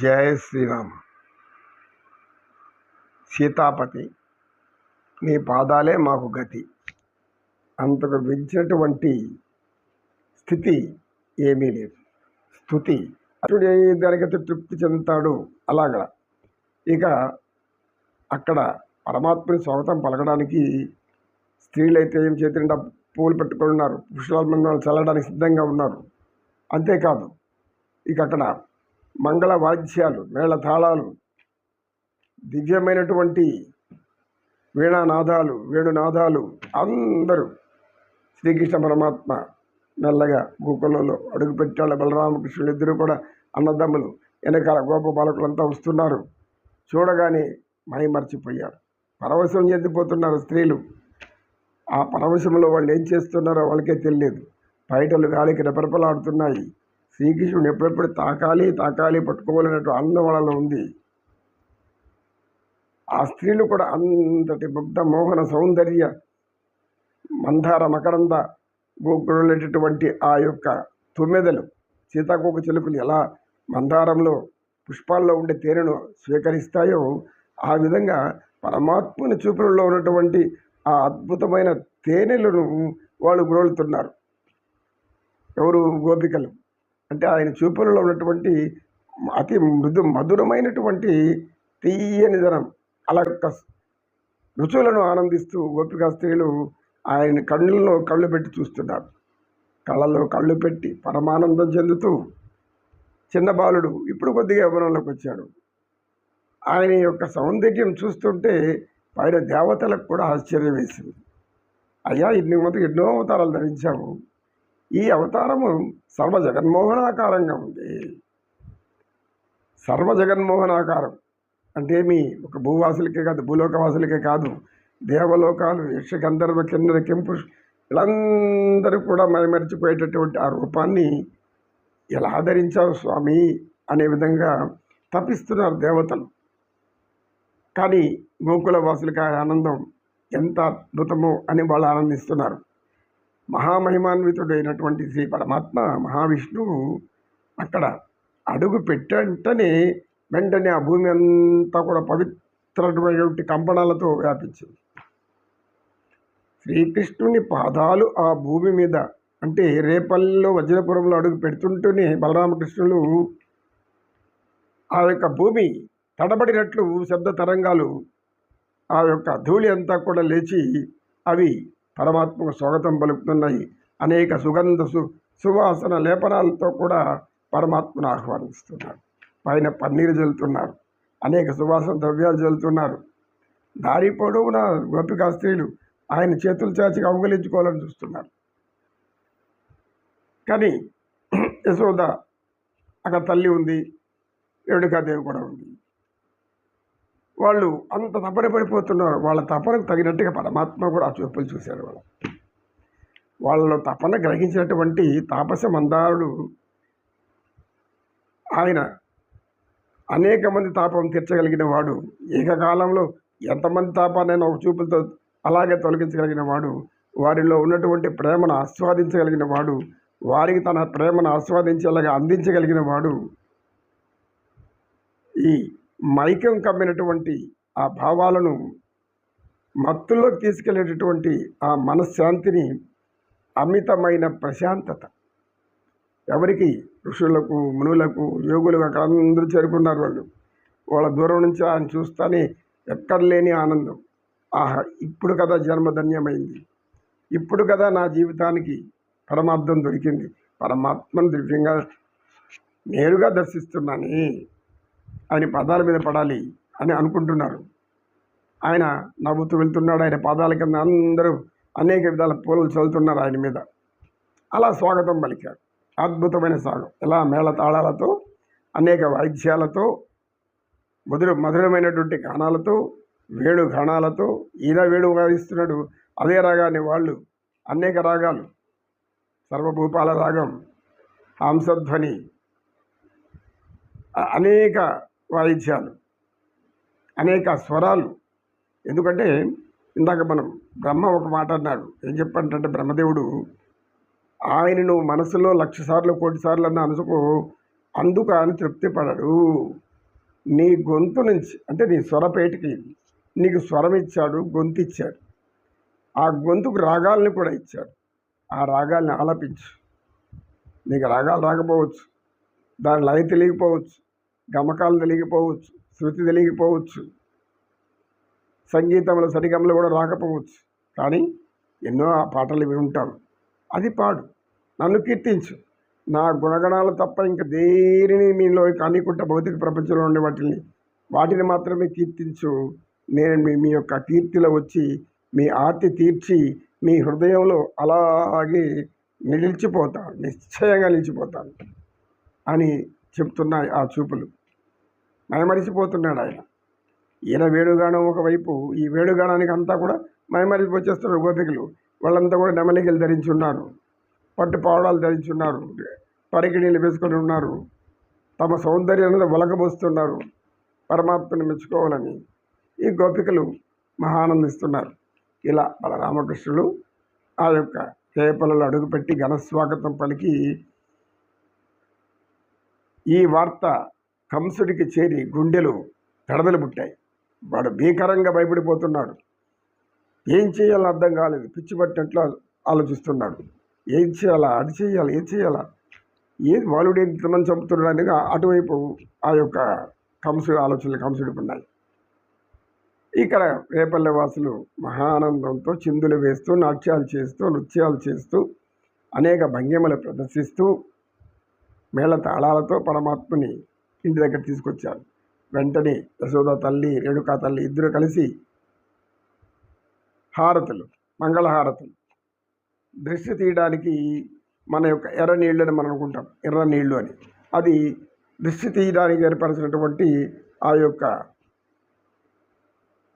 జయ శ్రీరామ్. సీతాపతి నీ పాదాలే మాకు గతి. అంతకు మించినటువంటి స్థితి ఏమీ లేదు. స్థుతి. అతడు ఏ దానికైతే తృప్తి చెందుతాడు అలాగా. ఇక అక్కడ పరమాత్మని స్వాగతం పలకడానికి స్త్రీలైతే ఏం చేతి నిండా పూలు పెట్టుకొని ఉన్నారు. పుష్పాలు చల్లడానికి సిద్ధంగా ఉన్నారు. అంతేకాదు ఇక అక్కడ మంగళ వాద్యాలు మేళ తాళాలు దివ్యమైనటువంటి వీణానాదాలు వేణునాదాలు అందరూ శ్రీకృష్ణ పరమాత్మ మెల్లగా గోకులంలో అడుగుపెట్టాడు. బలరామకృష్ణులు ఇద్దరు కూడా అన్నదమ్ములు. వెనకాల గోప బాలకులంతా వస్తున్నారు. చూడగానే మయమర్చిపోయారు పరవశం చెందిపోతున్నారు స్త్రీలు. ఆ పరవశంలో వాళ్ళు ఏం చేస్తున్నారో వాళ్ళకే తెలియదు బయటలు గాలికి రెపరెపలాడుతున్నాయి. శ్రీకృష్ణుడు ఎప్పుడెప్పుడు తాకాలి తాకాలి పట్టుకోవాలన్నట్టు ఆనందం వాళ్ళలో ఉంది. ఆ స్త్రీలు కూడా అంతటి ముగ్ధ మోహన సౌందర్య మందార మకరంద గోకులటువంటి ఆ యొక్క తుమ్మెదలు సీతాకోక చిలుకలు ఎలా మందారంలో పుష్పాల్లో ఉండే తేనెను స్వీకరిస్తాయో ఆ విధంగా పరమాత్మని చూపులలో ఉన్నటువంటి ఆ అద్భుతమైన తేనెలను వాళ్ళు గ్రోలుతున్నారు ఎవరు గోపికలు? అంటే ఆయన చూపులలో ఉన్నటువంటి అతి మృదు మధురమైనటువంటి తీయని ధనం అలా యొక్క రుచులను ఆనందిస్తూ ఓపిక స్త్రీలు ఆయన కళ్ళల్లో కళ్ళు పెట్టి చూస్తున్నారు. కళ్ళల్లో కళ్ళు పెట్టి పరమానందం చెందుతూ చిన్న బాలుడు ఇప్పుడు కొద్దిగా యవనంలోకి వచ్చాడు. ఆయన యొక్క సౌందర్యం చూస్తుంటే పైన దేవతలకు కూడా ఆశ్చర్యం వేసింది. అయ్యా ఇన్ని మంది ఎన్నో అవతారాలు ధరించాము ఈ అవతారము సర్వ జగన్మోహనాకారంగా ఉంది. సర్వ జగన్మోహనాకారం అంటే మీ ఒక భూవాసులకే కాదు భూలోకవాసులకే కాదు దేవలోకాలు యక్ష గంధర్వ కిన్నెర కెంపు వీళ్ళందరూ కూడా మైమరిచిపోయేటటువంటి ఆ రూపాన్ని ఎలా ధరించావు స్వామి అనే విధంగా తప్పిస్తున్నారు దేవతలు. కానీ గోకుల వాసులకి ఆనందం ఎంత అద్భుతమో అని వాళ్ళు ఆనందిస్తున్నారు. మహామహిమాన్వితుడైనటువంటి శ్రీ పరమాత్మ మహావిష్ణువు అక్కడ అడుగు పెట్టంటనే వెంటనే ఆ భూమి అంతా కూడా పవిత్రమైనటువంటి కంపణాలతో వ్యాపించింది. శ్రీకృష్ణుని పాదాలు ఆ భూమి మీద అంటే రేపల్లిలో వజ్రపురంలో అడుగు పెడుతుంటూనే బలరామకృష్ణులు ఆ యొక్క భూమి తడబడినట్లు శబ్ద తరంగాలు ఆ యొక్క ధూళి అంతా కూడా లేచి అవి పరమాత్మకు స్వాగతం పలుకుతున్నాయి. అనేక సుగంధ సు సువాసన లేపనాలతో కూడా పరమాత్మను ఆహ్వానిస్తున్నారు. పైన పన్నీరు జల్లుతున్నారు. అనేక సువాసన ద్రవ్యాలు జల్లుతున్నారు. దారి పొడవున గోపికా స్త్రీలు ఆయన చేతులు చాచి అవగలించుకోవాలని చూస్తున్నారు. కానీ యశోద అక్కడ తల్లి ఉంది. రేణుకాదేవి కూడా ఉంది. వాళ్ళు అంత తపన పడిపోతున్నారు. వాళ్ళ తపనకు తగినట్టుగా పరమాత్మ కూడా ఆ చూపులు చూశారు వాళ్ళు. వాళ్ళలో తపన గ్రహించినటువంటి తాపస మందారుడు ఆయన అనేక మంది తాపం తీర్చగలిగిన వాడు ఏకకాలంలో ఎంతమంది తాపాన్నైనా ఒక చూపులతో అలాగే తొలగించగలిగిన వాడు వారిలో ఉన్నటువంటి ప్రేమను ఆస్వాదించగలిగిన వాడు వారికి తన ప్రేమను ఆస్వాదించేలాగా అందించగలిగిన వాడు ఈ మైకం కమ్మినటువంటి ఆ భావాలను మత్తుల్లోకి తీసుకెళ్ళేటటువంటి ఆ మనశ్శాంతిని అమితమైన ప్రశాంతత. ఎవరికి? ఋషులకు మునులకు యోగులకు అక్కడ అందరూ చేరుకున్నారు వాళ్ళు. వాళ్ళ దూరం నుంచి ఆయన చూస్తానే ఎక్కడ లేని ఆనందం. ఆహా ఇప్పుడు కదా జన్మధన్యమైంది ఇప్పుడు కదా నా జీవితానికి పరమార్థం దొరికింది. పరమాత్మను దివ్యంగా నేరుగా దర్శిస్తున్నాను. ఆయన పాదాల మీద పడాలి అని అనుకుంటున్నారు. ఆయన నవ్వుతూ వెళ్తున్నాడు. ఆయన పాదాల కింద అందరూ అనేక విధాల పూలు చల్లుతున్నారు ఆయన మీద. అలా స్వాగతం పలికారు. అద్భుతమైన సాగం. ఇలా మేళ తాళాలతో అనేక వాయిద్యాలతో మధుర మధురమైనటువంటి గానాలతో వేణు గానాలతో ఈయన వేణు వాయిస్తున్నాడు అదే రాగాన్ని వాళ్ళు అనేక రాగాలు. సర్వభూపాల రాగం హంసధ్వని అనేక వాయిద్యాలు. అనేక స్వరాలు. ఎందుకంటే ఇందాక మనం బ్రహ్మ ఒక మాట అన్నాడు. ఏం చెప్పంటే బ్రహ్మదేవుడు ఆయన నువ్వు మనసులో లక్ష సార్లు కోటి సార్లు అన్న అనుసుకో అందుకు ఆయన తృప్తి పడడు నీ గొంతు నుంచి అంటే నీ స్వరపేటికి నీకు స్వరం ఇచ్చాడు గొంతు ఇచ్చాడు. ఆ గొంతుకు రాగాల్ని కూడా ఇచ్చాడు. ఆ రాగాల్ని ఆలపించు. నీకు రాగాలు రాకపోవచ్చు. దాని లయ తెలియకపోవచ్చు. గమకాలు తెలియకపోవచ్చు శృతి తెలియకపోవచ్చు సంగీతంలో సరిగమలు కూడా రాకపోవచ్చు. కానీ ఎన్నో ఆ పాటలు వింటాను అది పాడు. నన్ను కీర్తించు. నా గుణగణాలు తప్ప ఇంక దేనిని మీలో కానికుంట భౌతిక ప్రపంచంలో ఉండే వాటిని వాటిని మాత్రమే కీర్తించు. నేను మీ మీ యొక్క కీర్తిలో వచ్చి మీ ఆర్తి తీర్చి మీ హృదయంలో అలాగే నిలిచిపోతాను నిశ్చయంగా నిలిచిపోతాను అని చెప్తున్నాయి ఆ చూపులు. మైమరిచిపోతున్నాడు ఆయన. ఈయన వేణుగానం ఒకవైపు ఈ వేణుగానానికి అంతా కూడా మైమరిచి గోపికలు. వాళ్ళంతా కూడా నెమలికలు ధరించి ఉన్నారు. పట్టు పావడాలు ధరించి ఉన్నారు. పరికిణీలు వేసుకొని ఉన్నారు. తమ సౌందర్యాన్ని ఒలకబోస్తున్నారు పరమాత్మను మెచ్చుకోవాలని ఈ గోపికలు మహానందిస్తున్నారు. ఇలా బలరామకృష్ణుడు ఆ యొక్క చేపలలో అడుగుపెట్టి ఘనస్వాగతం పలికి ఈ వార్త కంసుడికి చేరి గుండెలు పెడదలు పుట్టాయి. వాడు భీకరంగా భయపడిపోతున్నాడు. ఏం చేయాలో అర్థం కాలేదు. పిచ్చి పట్టినట్లు ఆలోచిస్తున్నాడు. ఏం చేయాలా? అది చేయాలా? ఏం చేయాలా? ఏది బాలుడు ఎంతమంది చంపుతున్నాడు అటువైపు ఆ యొక్క కంసుడు ఆలోచనలు కంసుడికి ఉన్నాయి. ఇక్కడ రేపల్లె వాసులు మహానందంతో చిందులు వేస్తూ నాట్యాలు చేస్తూ నృత్యాలు చేస్తూ అనేక భంగిమలు ప్రదర్శిస్తూ మేళ తాళాలతో పరమాత్మని ఇంటి దగ్గర తీసుకొచ్చారు. వెంటనే యశోద తల్లి రేణుకా తల్లి ఇద్దరు కలిసి హారతులు మంగళహారతులు. దృష్టి తీయడానికి మన యొక్క ఎర్ర నీళ్ళు అని మనం అనుకుంటాం. ఎర్ర నీళ్ళు అని. అది దృష్టి తీయడానికి ఏర్పరిచినటువంటి ఆ యొక్క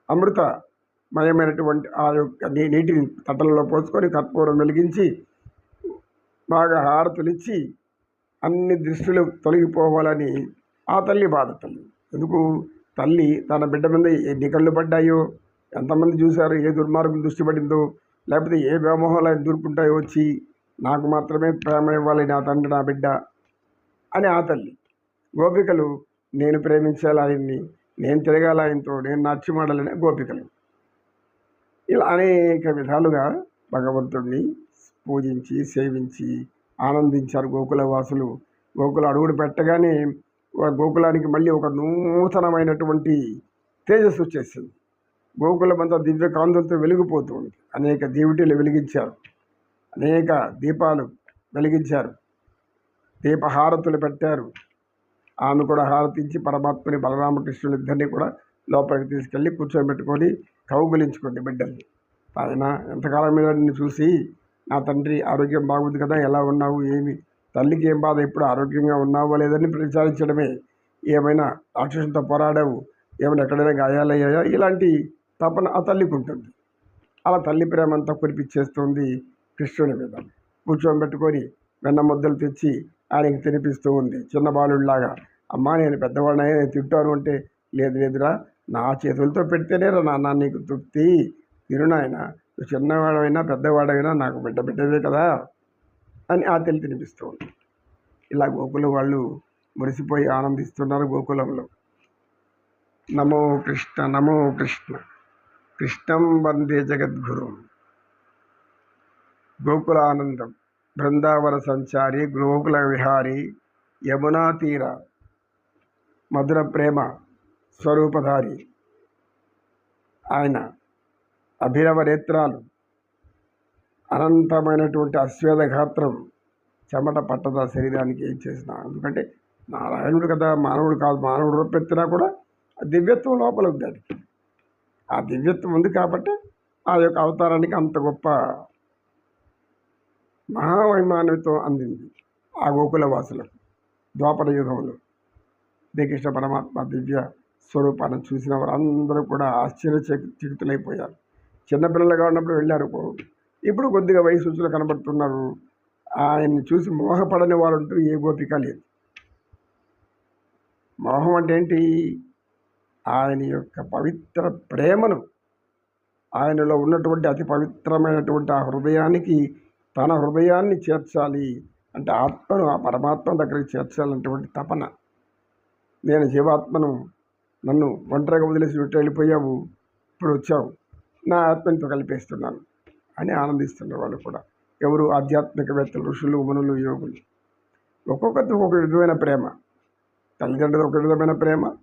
అమృతమయమైనటువంటి ఆ యొక్క నీటిని తట్టలలో పోసుకొని కర్పూరం వెలిగించి బాగా హారతులిచ్చి అన్ని దృష్టిలు తొలగిపోవాలని ఆ తల్లి బాధ తల్లి. ఎందుకు? తల్లి తన బిడ్డ మీద ఎన్ని కళ్ళు పడ్డాయో ఎంతమంది చూశారు ఏ దుర్మార్గం దృష్టి పడిందో లేకపోతే ఏ వ్యామోహాలు ఆయన దూరుకుంటాయో వచ్చి నాకు మాత్రమే ప్రేమ ఇవ్వాలి నా తండ్రి నా బిడ్డ అని ఆ తల్లి. గోపికలు నేను ప్రేమించాలి ఆయన్ని నేను తిరగాల ఆయనతో నేను నాట్యమాడాలని గోపికలు. ఇలా అనేక విధాలుగా భగవంతుడిని పూజించి సేవించి ఆనందించారు గోకుల వాసులు. గోకుల అడుగుడు పెట్టగానే గోకులానికి మళ్ళీ ఒక నూతనమైనటువంటి తేజస్సు వచ్చేసింది. గోకులమంతా దివ్య కాంతులతో వెలిగిపోతుంది అనేక దీవిటీలు వెలిగించారు. అనేక దీపాలు వెలిగించారు. దీపహారతులు పెట్టారు. ఆమె కూడా హారతించి పరమాత్మని బలరామకృష్ణులు ఇద్దరిని కూడా లోపలికి తీసుకెళ్ళి కూర్చోబెట్టుకొని కౌగులించుకోండి బిడ్డల్ని. ఆయన ఎంతకాలం మీద నిన్ను చూసి నా తండ్రి ఆరోగ్యం బాగుంది కదా ఎలా ఉన్నావు ఏమి తల్లికి ఏం బాధ? ఎప్పుడు ఆరోగ్యంగా ఉన్నావో లేదని విచారించడమే ఏమైనా రాక్షసులతో పోరాడావు? ఏమైనా ఎక్కడైనా గాయాలయ్యాయా? ఇలాంటి తపన ఆ తల్లికి ఉంటుంది. అలా తల్లి ప్రేమ అంతా కురిపించేస్తుంది కృష్ణుని మీద. కూర్చోబెట్టుకొని వెన్న ముద్దలు తెచ్చి ఆయనకి తినిపిస్తూ ఉంది. చిన్న బాలుడిలాగా అమ్మా నేను పెద్దవాడిని నేను తింటాను అంటే లేదు లేదురా నా చేతులతో పెడితేనే రా నాన్న నీకు తృప్తి. తిరునాయన చిన్నవాడమైనా పెద్దవాడైనా నాకు బిడ్డ బిడ్డవే కదా. అని ఆ తల్లి తినిపిస్తూ ఉంది ఇలా గోకులం వాళ్ళు మురిసిపోయి ఆనందిస్తున్నారు గోకులంలో. నమో కృష్ణ నమో కృష్ణ. కృష్ణం వందే జగద్గురు. గోకులానందం బృందావన సంచారి గోకుల విహారి యమునా తీర మధుర ప్రేమ స్వరూపధారి. ఆయన అభినవ నేత్రాలు అనంతమైనటువంటి అశ్వేద గాత్రం చెమట పట్టద శరీరానికి ఏం చేసిన. ఎందుకంటే నారాయణుడు కదా మానవుడు కాదు మానవుడు రూపెత్తినా కూడా ఆ దివ్యత్వం లోపల ఉంది అది. ఆ దివ్యత్వం ఉంది కాబట్టి ఆ యొక్క అవతారానికి అంత గొప్ప మహావైమానవిత్వం అందింది ఆ గోకుల వాసులకు ద్వాపర యుగంలో. శ్రీకృష్ణ పరమాత్మ దివ్య స్వరూపాన్ని చూసిన వారందరూ కూడా ఆశ్చర్యచకితులైపోయారు. చిన్నపిల్లలుగా ఉన్నప్పుడు వెళ్ళారు ఇప్పుడు కొద్దిగా వయసు కనబడుతున్నారు. ఆయన్ని చూసి మోహపడని వారంటూ ఏ గోపిక లేదు. మోహం అంటే ఏంటి? ఆయన యొక్క పవిత్ర ప్రేమను. ఆయనలో ఉన్నటువంటి అతి పవిత్రమైనటువంటి ఆ హృదయానికి తన హృదయాన్ని చేర్చాలి అంటే ఆత్మను ఆ పరమాత్మ దగ్గరికి చేర్చాలన్నటువంటి తపన. నేను జీవాత్మను నన్ను ఒంటరిగా వదిలేసి వెళ్ళిపోయావు. ఇప్పుడు వచ్చావు నా ఆత్మనితో కలిపేస్తున్నాను. అని ఆనందిస్తున్నారు వాళ్ళు కూడా. ఎవరు ఆధ్యాత్మికవేత్తలు ఋషులు మునులు యోగులు. ఒక్కొక్కరికి ఒక విధమైన ప్రేమ. తల్లిదండ్రులు ఒక విధమైన ప్రేమ.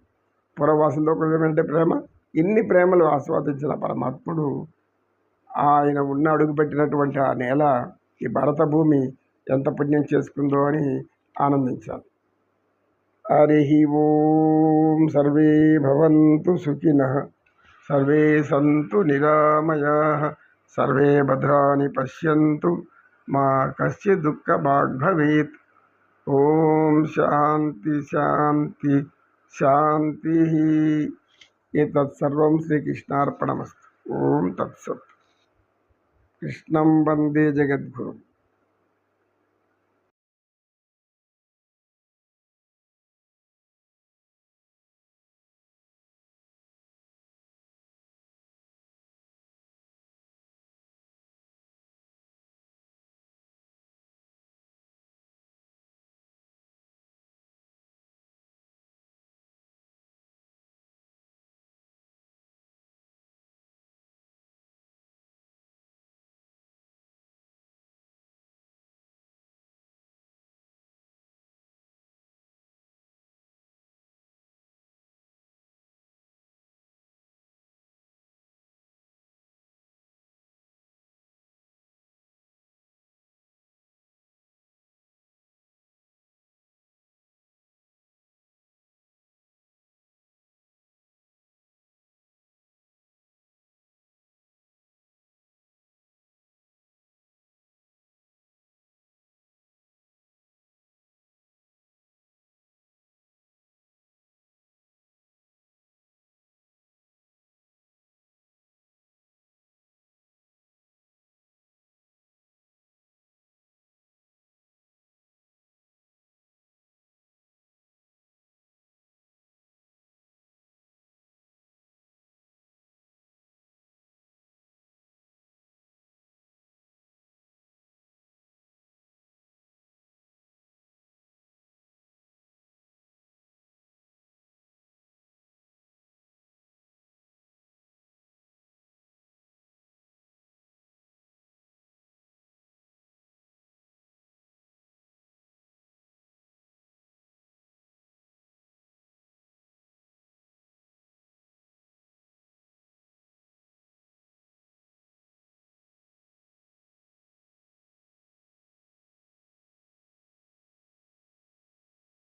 పురవాసులతో ఒక విధమైన ప్రేమ. ఇన్ని ప్రేమలు ఆస్వాదించిన పరమాత్ముడు ఆయన ఉన్న అడుగుపెట్టినటువంటి ఆ నేల ఈ భరత భూమి ఎంత పుణ్యం చేసుకుందో అని ఆనందించాలి. హరి ఓం సర్వే భవంతు సుఖిన సర్వే సంతు నిరామయా. సర్వే భద్రాని పశ్యంతు మా కశ్చి దుఃఖ భవేత్ ఓం శాంతి శాంతి శాంతి ఏతత్సర్వం శ్రీకృష్ణార్పణమస్తు ఓం తత్సత్ కృష్ణం వందే జగద్గురు